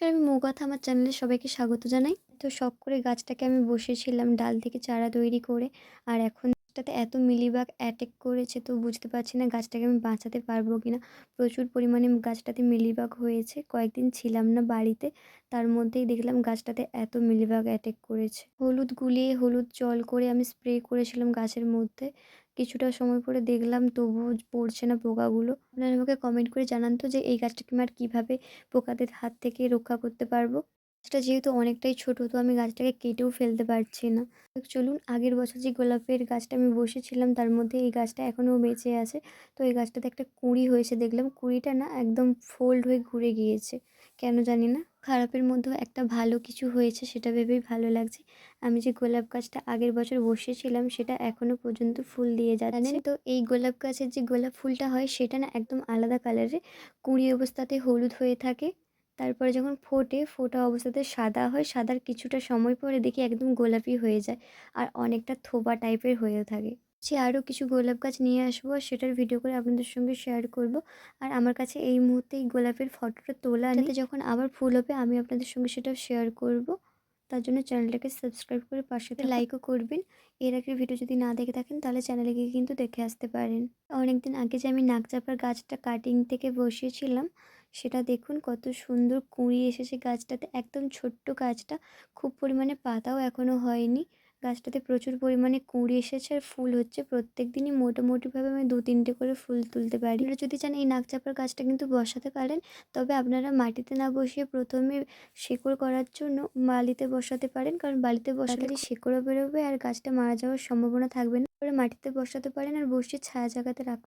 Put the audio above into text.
তো আমি মৌগাথা আমার চ্যানেলে সবাইকে স্বাগত জানাই। তো শখ করে গাছটাকে আমি বসেছিলাম, ডাল থেকে চারা তৈরি করে। আর এখন গাছটাতে এত মিলিবাগ অ্যাটাক করেছে তো বুঝতে পারছি না গাছটাকে আমি বাঁচাতে পারব কিনা। প্রচুর পরিমাণে গাছটাতে মিলিবাগ হয়েছে, কয়েকদিন ছিলাম না বাড়িতে, তার মধ্যেই দেখলাম গাছটাতে এত মিলিবাগ অ্যাটাক করেছে। হলুদ গুলিয়ে হলুদ জল করে আমি স্প্রে করেছিলাম গাছের মধ্যে, কিছুটা সময় পরে দেখলাম তবুও পড়ছে না পোকাগুলো। আপনারা আমাকে কমেন্ট করে জানান তো যে এই গাছটাকে আমি আর কীভাবে পোকাদের হাত থেকে রক্ষা করতে পারব। গাছটা যেহেতু অনেকটাই ছোট, তো আমি গাছটাকে কেটেও ফেলতে পারছি না। চলুন, আগের বছর যে গোলাপের গাছটা আমি বসেছিলাম, তার মধ্যে এই গাছটা এখনও বেঁচে আছে। তো এই গাছটাতে একটা কুঁড়ি হয়েছে, দেখলাম কুঁড়িটা না একদম ফোল্ড হয়ে ঘুরে গিয়েছে। কেন জানি না, খারাপের মধ্যেও একটা ভালো কিছু হয়েছে, সেটা ভেবেই ভালো লাগছে। আমি যে গোলাপ গাছটা আগের বছর বসেছিলাম, সেটা এখনও পর্যন্ত ফুল দিয়ে যাচ্ছে। তো, এই গোলাপ গাছের যে গোলাপ ফুলটা হয়, সেটা না একদম আলাদা কালারের কুঁড়ি অবস্থাতে হলুদ হয়ে থাকে। তারপরে যখন ফোটে ফোটা অবস্থাতে সাদা হয় সাদার কিছুটা সময় পরে দেখি একদম গোলাপি হয়ে যায় আর অনেকটা থোবা টাইপের হয়েও থাকে। সে আরও কিছু গোলাপ গাছ নিয়ে আসব আর সেটার ভিডিও করে আপনাদের সঙ্গে শেয়ার করব। আর আমার কাছে এই মুহূর্তে এই গোলাপের ফটোটা তোলা নেই। যখন আবার ফুল হবে আমি আপনাদের সঙ্গে সেটা শেয়ার করব। তার জন্য চ্যানেলটাকে সাবস্ক্রাইব করে পাশে লাইকও করবেন। এর আগের ভিডিও যদি না দেখে থাকেন তাহলে চ্যানেলে গিয়ে কিন্তু দেখে আসতে পারেন। অনেকদিন আগে যে আমি নাকচাপার গাছটা কাটিং থেকে বসিয়েছিলাম সেটা দেখুন কত সুন্দর কুঁড়ি এসেছে গাছটাতে। একদম ছোট্ট গাছটা খুব পরিমাণে পাতাও এখনও হয়নি। গাছটাতে প্রচুর পরিমাণে কুঁড়ি এসেছে আর ফুল হচ্ছে। প্রত্যেক দিনই মোটামুটিভাবে আমি দু তিনটে করে ফুল তুলতে পারি। আপনারা যদি চান এই নাকচাপার গাছটা কিন্তু বসাতে পারেন তবে আপনারা মাটিতে না বসিয়ে প্রথমে শেকড় করার জন্য বালিতে বসাতে পারেন কারণ বালিতে বসালে শেকড়ও বেরোবে আর গাছটা মারা যাওয়ার সম্ভাবনা থাকবে না। পরে মাটিতে বসাতে পারেন আর বসিয়ে ছায়া জায়গাতে রাখ